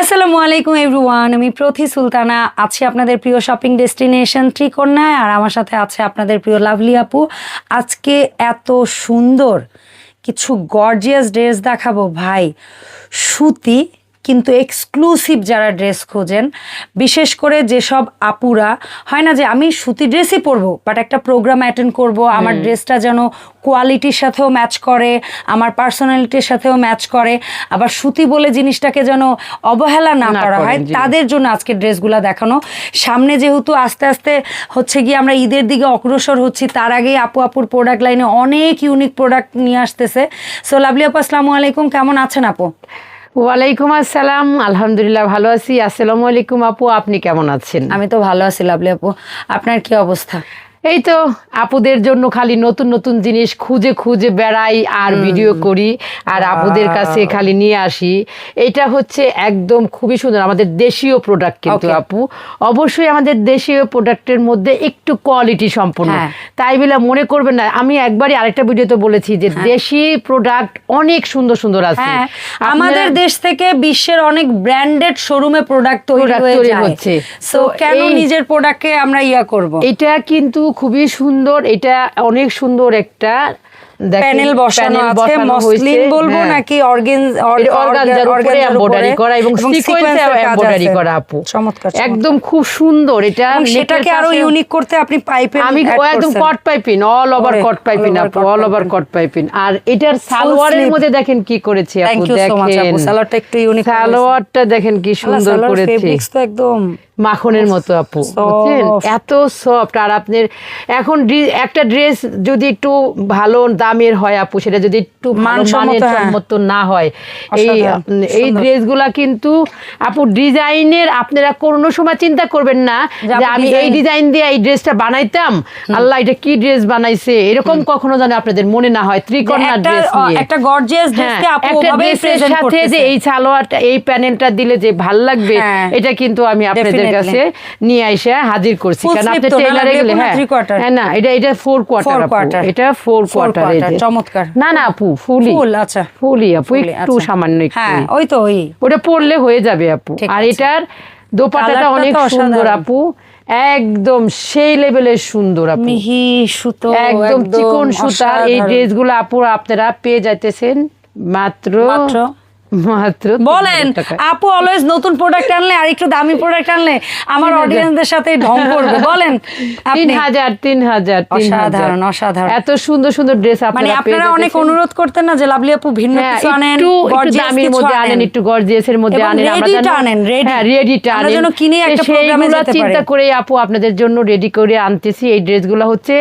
আসসালামু আলাইকুম এভরিওয়ান আমি প্রথি সুলতানা, আছি আপনাদের প্রিয় শপিং ডেস্টিনেশন ত্রিকন্যায় আর আমার সাথে আছে আপনাদের প্রিয় লাভলি আপু। আজকে এত সুন্দর, কিছু গর্জিয়াস ড্রেস দেখাবো, ভাই। সুতি কিন্তু এক্সক্লুসিভ যারা ড্রেস খোঁজেন বিশেষ করে যেসব আপুরা হয় না যে আমি সুতি ড্রেসই পরবো বাট একটা প্রোগ্রাম অ্যাটেন্ড করব আমার ড্রেসটা যেন কোয়ালিটির সাথেও ম্যাচ করে আমার পার্সোনালিটির সাথেও ম্যাচ করে আবার সুতি বলে জিনিসটাকে যেন অবহেলা না করা হয় তাদের জন্য আজকে ড্রেসগুলো দেখানো। সামনে যেহেতু আস্তে আস্তে হচ্ছে গিয়ে আমরা ঈদের দিকে অগ্রসর হচ্ছি তার আগেই আপু আপুর প্রোডাক্ট লাইনে অনেক ইউনিক প্রোডাক্ট নিয়ে আসতেছে। সো লাভলি আপু আসসালামু আলাইকুম কেমন আছেন আপু? ওয়ালাইকুম আসসালাম। আলহামদুলিল্লাহ ভালো আছি। আসসালামু আলাইকুম আপু, আপনি কেমন আছেন? আমি তো ভালো আছি, লাভলি আপু। আপনার কি অবস্থা? এই তো আপুদের জন্য খালি নতুন নতুন জিনিস খুঁজে খুঁজে বেড়াই আর ভিডিও করি আর আপুদের কাছে খালি নিয়ে আসি। এটা হচ্ছে একদম খুবই সুন্দর আমাদের দেশীয় প্রোডাক্ট কিন্তু আপু। অবশ্যই আমাদের দেশীয় প্রোডাক্টের মধ্যে একটু কোয়ালিটি সম্পূর্ণ হ্যাঁ। তাই বলে মনে করবেন না আমি একবারই আরেকটা ভিডিওতে বলেছি যে দেশি প্রোডাক্ট অনেক সুন্দর সুন্দর আছে। হ্যাঁ আমাদের দেশ থেকে বিশ্বের অনেক ব্র্যান্ডেড শোরুমে প্রোডাক্ট তৈরি হচ্ছে। সো কেন নিজের প্রোডাক্টকে আমরা ইয়া করব? এটা কিন্তু খুবই সুন্দর এটা অনেক সুন্দর একটা প্যানেল বসানো আছে মসলিন বলব হ্যাঁ। নাকি অর্গেন এটা উপরে embroidery করা এবং সিকোয়েন্সে এমব্রয়ডারি করা আপু। চমৎকার। একদম খুব সুন্দর এটা সেটাকে আরও ইউনিক করতে আপনি পাইপে আমি একদম cut piping all over cut over আপু অল ওভার কট পাইপিন আর এটার সালোয়ারের মধ্যে দেখেন কি করেছে আপু দেখেন। সালোয়ারটা একটু ইউনিক সালোয়ারটা দেখেন কি সুন্দর করেছে। ফেব্রিক্স তো একদম মাখনের মতো আপু বুঝছেন? এত সফট আর আপনার এখন একটা ড্রেস যদি একটু ভালো দামের হয় আপু সেটা যদি একটু মানসম্মত, হ্যাঁ। না হয় এই এই ড্রেসগুলা কিন্তু আপু ডিজাইনের আপনারা কোনো সময় চিন্তা করবেন না যে আমি এই ডিজাইন দিয়ে এই ড্রেসটা বানাইতাম আল্লাহ এটা কি ড্রেস বানাইছে? এরকম কখনো যেন আপনাদের মনে না হয় একটা ড্রেস নিয়ে। একটা গর্জিয়াস ড্রেসকে আপু ড্রেসের প্রেজেন্ট সাথে যে এই সালোয়ারটা এই প্যানেলটা দিলে যে ভালো লাগবে হ্যাঁ। এটা কিন্তু আমি আপনাদের কাছে নিয়ে এসে হাজির করছি। কারণ আপনি টেইলারে গেলে হ্যাঁ? হ্যাঁ না এটা এটা ফোর কোয়ার্টার এটা ফোর কোয়ার্টার quarter, চমৎকার। না না আপু ফুলি। ফুল আচ্ছা। ফুলি আপু একটু। সামান্য একটু। হ্যাঁ ওই তো ওই। ওটা পরলে হয়ে যাবে আপু। আর এটার দোপাটাটা অনেক সুন্দর আপু। একদম সেই লেভেলের সুন্দর আপু। মিহি সুতো একদম চিকন সুতার এই ড্রেস ড্রেসগুলো আপু আপনারা পেয়ে যাইতেছেন মাত্র মাত্র? মাত্র বলেন আপু অলওয়েজ নতুন প্রোডাক্ট আনলে আর একটু দামি প্রোডাক্ট আনলে আমার অডিয়েন্সদের সাথে ঢং করবে। বলেন তিন হাজার তিন হাজার অসাধারণ, অসাধারণ। এত সুন্দর সুন্দর ড্রেস মানে আপনারা অনেক অনুরোধ করতেন না যে লাভলি আপু ভিন্ন হ্যাঁ, কিছু আনেন একটু দামির মধ্যে আনেন। একটু গর্জিয়াসের মধ্যে আনেন। আনেন। হ্যাঁ রেডিটা আনেন। যেন কিনে একটা প্রোগ্রামে যেতে চিন্তা করে আপু আপনাদের জন্য রেডি করে আনতেছি। এই ড্রেসগুলো হচ্ছে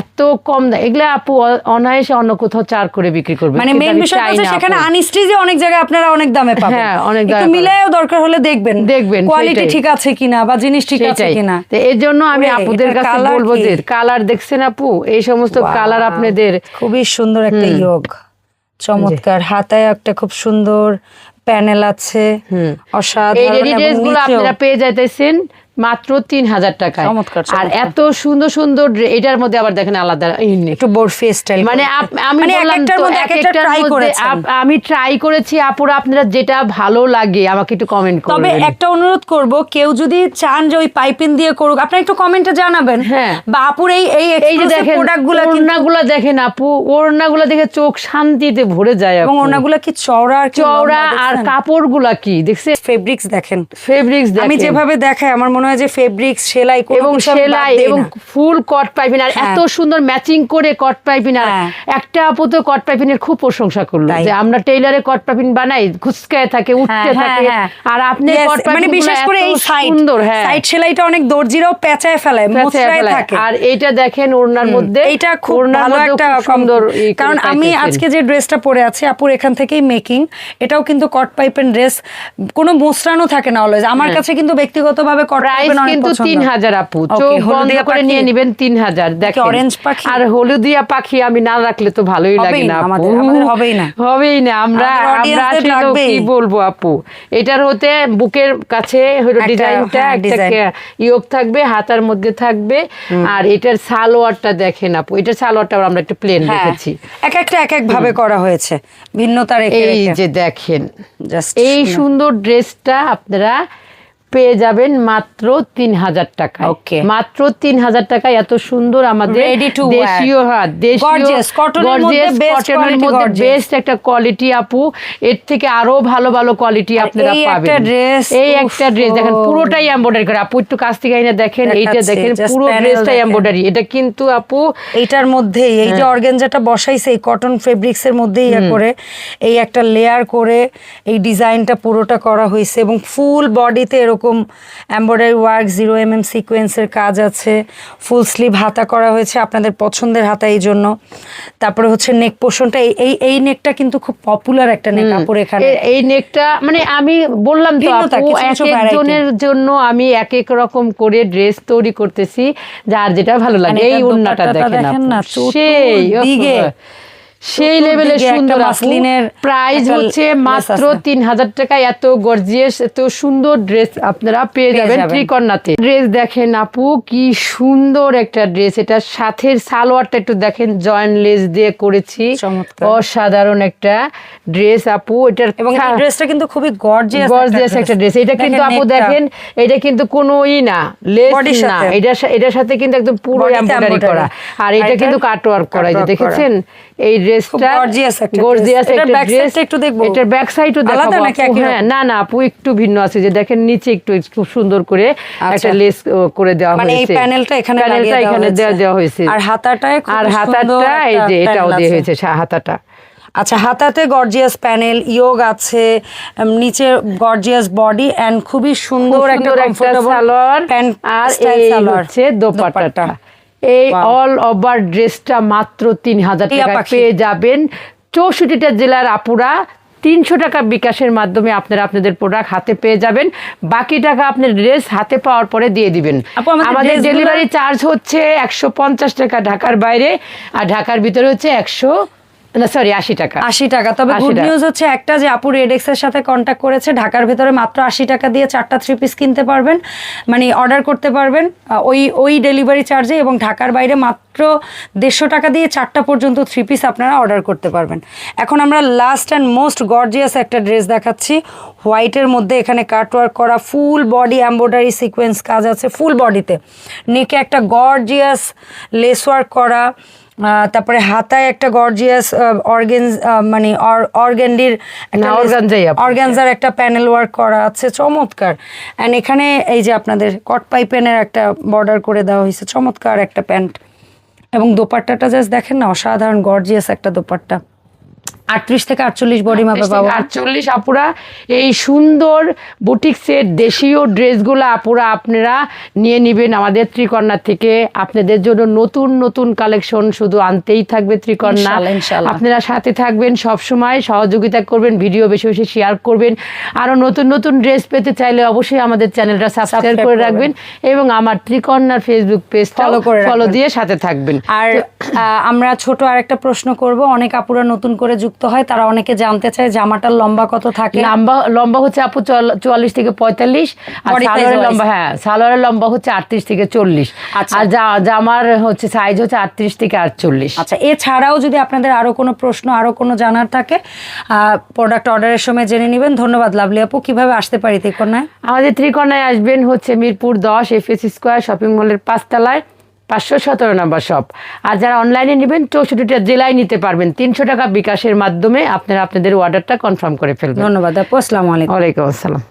এত কম দাম। এগুলো আপু অনায়াসে অন্য কোথাও চার করে বিক্রি করবে। মানে মেন বিষয় হচ্ছে সেখানে। আনস্টিজে অনেক জায়গায় আপনারা অনেক দামে পাবেন। হ্যাঁ, অনেক দামে। মিলায়ও দরকার হলে দেখবেন। দেখবেন, কোয়ালিটি ঠিক আছে কিনা বা জিনিস ঠিক আছে কিনা। তো এর জন্য আমি আপুদের কাছে বলব যে কালার দেখছেন আপু? এই সমস্ত কালার আপনাদের। খুবই সুন্দর একটা ইয়োগ। চমৎকার। হাতায় একটা খুব সুন্দর প্যানেল আছে। অসাধারণ আপনারা পেয়ে যাইতেছেন। মাত্র তিন হাজার টাকায় আর এত সুন্দর সুন্দর এটার মধ্যে আবার দেখেন আলাদা একটু বরফি স্টাইল মানে আমি মানে বললাম আমি ট্রাই করেছি আপুরা আপনারা যেটা ভালো লাগে আমাকে একটু কমেন্ট তবে একটা অনুরোধ করব কেউ যদি চান যে ওই পাইপিং দিয়ে করুক আপনারা একটু কমেন্টে জানাবেন। হ্যাঁ। বা আপুর এই এই এই যে দেখেন প্রোডাক্টগুলো ওড়নাগুলো দেখেন আপু ওড়নাগুলো দেখে চোখ শান্তিতে ভরে যায় এবং আপু। ওনাগুলো কি চওড়া চওড়া আর কাপড়গুলা কি? দেখছেন? ফেব্রিক্স দেখেন। ফেব্রিক্স আমি যেভাবে দেখাই আমার মনে হয় যে ফেব্রিক্স সেলাই এবং সেলাই এবং ফুল কট পাইপিন আর হ্যাঁ। এত সুন্দর ম্যাচিং করে কট পাইপিন আর হ্যাঁ। একটা আপু তো কট পাইপিনের খুব প্রশংসা করল যে আমরা টেইলারে কট পাইপিন বানাই ঘুসকায় থাকে উঠতে হ্যাঁ, থাকে হ্যাঁ, আর আপনি কট মানে পাইপিন বিশেষ করে এই সাইড সুন্দর হ্যাঁ। সাইড সেলাইটা অনেক দর্জিরাও পেঁচায় পেঁচায় মোচড়ায় থাকে। আর এইটা দেখেন ওড়নার মধ্যে। এটা খুব ভালো একটা সুন্দর কারণ আমি আজকে যে ড্রেসটা পরে আছি আপুর এখান থেকেই মেকিং এটাও কিন্তু কট পাইপের ড্রেস কোনো মোসরানো থাকে না অলওয়েজ আমার কাছে কিন্তু ব্যক্তিগতভাবে কট প্রাইস কিন্তু পছন্দ। তিন হাজার আপু চোখ বন্ধ করে? নিয়ে নিবেন দেখেন। পাখি? আর হলুদিয়া পাখি আমি না রাখলে তো ভালোই লাগে না, আপু। আমাদের- হবেই না। হবেই না আমরা আমরা আসলে কি বলব আপু? এটার হতে বুকের কাছে হলো ডিজাইনটা হ্যাঁ, একটা design। কে- ইয়োগ থাকবে হাতার মধ্যে থাকবে। আর এটার সালোয়ারটা দেখেন আপু এটার সালোয়ারটা আমরা একটু প্লেন হ্যাঁ, রেখেছি এক একটা এক এক ভাবে করা হয়েছে ভিন্নতা রেখে এই যে দেখেন এই সুন্দর ড্রেসটা আপনারা পেয়ে যাবেন মাত্র তিন হাজার টাকা. মাত্র তিন হাজার টাকায় এত সুন্দর আমাদের. দেশীয় হ্যাঁ দেশীয় মধ্যে মধ্যে। বেস্ট একটা কোয়ালিটি আপু এর থেকে আরও ভালো ভালো কোয়ালিটি আপনারা পাবেন এই একটা ড্রেস দেখেন পুরোটাই এমব্রয়ডারি করে আপু একটু কাছ থেকে এনে দেখেন এইটা দেখেন পুরো ড্রেসটাই। এমব্রয়ডারি এটা কিন্তু আপু এইটার মধ্যেই এই হ্যাঁ। যে অর্গেনজাটা বসাইছে এই কটন ফেব্রিক্স এর মধ্যেই ইয়া করে এই একটা লেয়ার করে এই ডিজাইনটা পুরোটা করা হয়েছে এবং ফুল বডিতে এরকম embroidery work zero M M সিকোয়েন্সের কাজ আছে। ফুল স্লিভ হাতা করা হয়েছে আপনাদের পছন্দের হাতা এই জন্য। তারপরে হচ্ছে নেক পোষণটা এই এই এই নেকটা কিন্তু খুব পপুলার একটা নেক কাপড় এখানে। এই নেকটা মানে আমি বললাম তো আপু এক একজনের জন্য আমি এক এক রকম করে ড্রেস তৈরি করতেছি যার যেটা ভালো লাগে মানে এই এটার উন্নাটা দেখেন না। সেই সেই একটা সুন্দর আপু। মাসলিনের প্রাইস হচ্ছে মাত্র। তিন হাজার টাকায় এত গর্জিয়াস এত সুন্দর ড্রেস আপনারা পেয়ে যাবেন। ত্রিকন্যাতে ড্রেস দেখেন আপু কি সুন্দর একটা ড্রেস এটা সাথের সালোয়ারটা একটু দেখেন জয়েন্ট লেস দিয়ে করেছি। অসাধারণ একটা ড্রেস আপু এটার এবং এই ড্রেসটা কিন্তু খুবই গর্জিয়াস গর্জিয়াস একটা ড্রেস এটা কিন্তু আপু দেখেন এটা কিন্তু কোনো ই না লেস না। সাথে। এটার সাথে কিন্তু একদম পুরো এমব্রয়ডারি করা। আর এটা এটা কিন্তু কাট ওয়ার্ক করা। এই যে cut করা। দেখেছেন? এই ড্রেসটা। গর্জিয়াস একটা ড্রেস একটু দেখব। এটার ব্যাক সাইডও দেখাবো হ্যাঁ না না আপু একটু ভিন্ন আছে যে দেখেন নিচে একটু খুব সুন্দর করে আচ্ছা। একটা লেস করে দেওয়া মানে এই প্যানেলটা এখানে প্যানেলটা দেওয়া এখানে হয়েছে। দেওয়া দেওয়া হয়েছে। আর হাতাটায় আর হাতাটা এই যে এটাও দিয়ে হয়েছে হাতাটা। আচ্ছা হাতাতে গর্জিয়াস প্যানেল ইয়োগ আছে নিচে গর্জিয়াস বডি এন্ড খুবই সুন্দর একটা কমফোর্টেবল সালোয়ার আর এই হচ্ছে দোপাট্টাটা। এই অল ওভার ড্রেসটা মাত্র তিন হাজার টাকা পেয়ে যাবেন। চৌষট্টিটা জেলার আপুরা তিনশো টাকা বিকাশের মাধ্যমে আপনারা আপনাদের প্রোডাক্ট হাতে পেয়ে যাবেন। বাকি টাকা আপনার ড্রেস হাতে পাওয়ার পরে দিয়ে দিবেন। আমাদের আমাদের ডেলিভারি চার্জ হচ্ছে একশো পঞ্চাশ টাকা ঢাকার বাইরে আর ঢাকার ভিতরে হচ্ছে একশো না সরি আশি টাকা। আশি টাকা। তবে 80 গুড নিউজ হচ্ছে একটা যে আপু রেডেক্স এর সাথে কন্ট্যাক্ট করেছে ঢাকার ভেতরে মাত্র আশি টাকা দিয়ে চারটা থ্রি পিস কিনতে পারবেন। মানে অর্ডার করতে পারবেন ওই ওই ডেলিভারি চার্জে এবং ঢাকার বাইরে মাত্র দেড়শো টাকা দিয়ে চারটা পর্যন্ত থ্রি পিস আপনারা অর্ডার করতে পারবেন। এখন আমরা লাস্ট অ্যান্ড মোস্ট গর্জিয়াস একটা ড্রেস দেখাচ্ছি। হোয়াইটের মধ্যে এখানে কাটওয়ার্ক করা ফুল বডি এম্ব্রয়ডারি সিকোয়েন্স কাজ আছে ফুল বডিতে নেকে একটা গর্জিয়াস লেস ওয়ার্ক করা তারপরে হাতায় একটা গর্জিয়াস অর্গেন মানে আপু। অর্গানজার একটা প্যানেল ওয়ার্ক করা আছে চমৎকার। অ্যান্ড এখানে এই যে আপনাদের কট পাইপেনের একটা বর্ডার করে দেওয়া হয়েছে চমৎকার একটা প্যান্ট এবং দোপাট্টাটা জাস্ট দেখেন না অসাধারণ গর্জিয়াস একটা দোপাট্টা। আটত্রিশ থেকে আটচল্লিশ বডি মাপে পাবো। আটচল্লিশ আপুরা এই সুন্দর বুটিক্সের দেশীয় ড্রেসগুলো আপুরা আপনারা নিয়ে নেবেন আমাদের ত্রিকন্যা থেকে। আপনাদের জন্য নতুন নতুন কালেকশন শুধু আনতেই থাকবে ইনশাআল্লাহ। আপনারা সাথে থাকবেন সব সময় সহযোগিতা করবেন ভিডিও বেশি বেশি শেয়ার করবেন। আরও নতুন নতুন ড্রেস পেতে চাইলে অবশ্যই আমাদের চ্যানেলটা সাবস্ক্রাইব করে রাখবেন এবং আমার ত্রিকন্যার ফেসবুক পেজটা Follow করে ফলো দিয়ে সাথে থাকবেন। আর আমরা ছোট আরেকটা প্রশ্ন করব। অনেক আপুরা নতুন করে যুক্ত হয় তারা অনেকে জানতে চায় জামাটার লম্বা কত থাকে। লম্বা লম্বা হচ্ছে আপু চুয়াল- চুয়াল্লিশ থেকে পঁয়তাল্লিশ আর সালোয়ারের লম্বা হ্যাঁ সালোয়ারের লম্বা হচ্ছে আটত্রিশ থেকে চল্লিশ। আচ্ছা। আর জামার হচ্ছে সাইজ হচ্ছে আটত্রিশ থেকে আটচল্লিশ। আচ্ছা এছাড়াও যদি আপনাদের আরও কোনো প্রশ্ন আরও কোনো জানার থাকে প্রোডাক্ট অর্ডারের সময় জেনে নেবেন। ধন্যবাদ লাভলি আপু। কীভাবে আসতে পারি তিকোনায় আমাদের ত্রিকোণায় আসবেন হচ্ছে মিরপুর দশ এফএস স্কোয়ার শপিং মলের পাঁচতলায়। পাঁচশো সতেরো নম্বর শপ। আর যারা অনলাইনে নেবেন চৌষট্টিটা জেলায় নিতে পারবেন। তিনশো টাকা বিকাশের মাধ্যমে আপনারা আপনাদের অর্ডারটা কনফার্ম করে ফেলবেন। ধন্যবাদ আপু আসসালামু আলাইকুম। ওয়ালাইকুম আসসালাম।